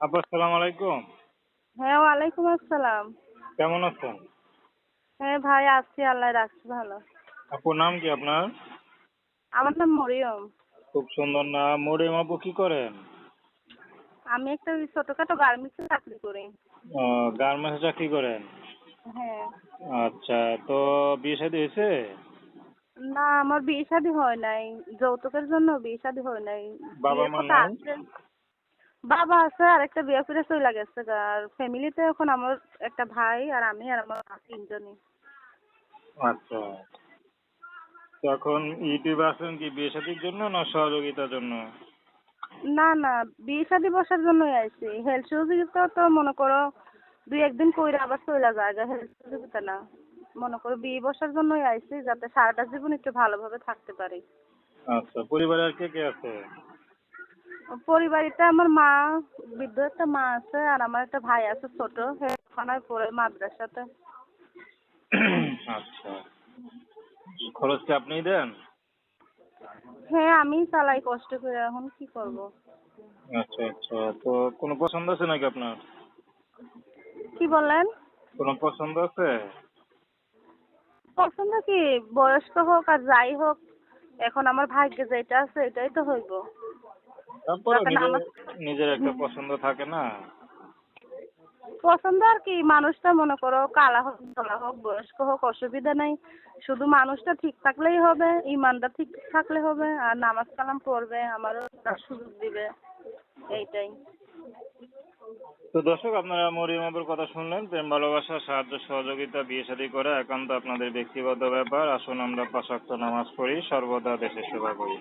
আপু আসসালামু আলাইকুম। হ্যাঁ ওয়ালাইকুম আসসালাম। কেমন আছেন? হ্যাঁ ভাই আছি আল্লাহ রাখছি ভালো। আপুর নাম কি আপনার? আমার নাম মরিয়ম। খুব সুন্দর নাম। মরিম আপু কি করেন? আমি একটা ছোটখাটো গার্মেন্টসে চাকরি করি। গার্মেন্টসে চাকরি করেন? হ্যাঁ। আচ্ছা তো বিয়ে শাদী হয়েছে? না আমার বিয়ে শাদী হয় নাই। যৌতুকের জন্য বিয়ে শাদী হয় নাই। বাবা মা নাই? বাবা আছে আর একটা বিয়ে করে চলে গেছে গা। আর ফ্যামিলিতে এখন আমার একটা ভাই আর আমি আর আমার মা তিনজনই। আচ্ছা। এখন ইউটিউবে আসেন কি বিয়ে শাদীর জন্য না সহযোগিতার জন্য? না না বিয়ে শাদী বসার জন্যই আইছি। হেলথ সহযোগিতা তো মনে করো দুই একদিন কইরা আবার চলে যায় হেলথ সহযোগিতা না। মনে করো বিয়ে বসার জন্যই আইছি যাতে সারাটা জীবন একটু ভালোভাবে থাকতে পারি। আচ্ছা পরিবারে আর কে কে আছে? পরিবারিতে আমার মা বৃদ্ধ একটা মা আছে আর আমার একটা ভাই আছে ছোট। ওখানে পড়ে মাদ্রাসাতে। আচ্ছা। খরচ কি আপনিই দেন? হ্যাঁ আমি চালাই কষ্ট করে এখন কি করব? আচ্ছা আচ্ছা। তো কোনো পছন্দ আছে নাকি আপনার? কি বললেন? কোনো পছন্দ আছে? পছন্দ কি? বয়স্ক হোক আর যাই হোক এখন আমার ভাগ্যে যেটা আছে এটাই তো হইব। তারপরে নিজের একটা পছন্দ থাকে না? পছন্দ আর কি মানুষটা মনে করো কালা হোক ধলা হোক বয়স্ক হোক অসুবিধা নাই। শুধু মানুষটা ঠিক থাকলেই হবে ইমানটা ঠিক থাকলে হবে আর নামাজ কালাম পড়বে আমারও সুযোগ দিবে এইটাই। তো দর্শক আপনারা মরিয়ম আপুর কথা শুনলেন প্রেম ভালোবাসা সাহায্য সহযোগিতা বিয়ে শাদী করা একান্ত আপনাদের ব্যক্তিগত ব্যাপার। আসুন আমরা পাঁচ ওয়াক্ত নামাজ পড়ি সর্বদা দেশের সেবা করি।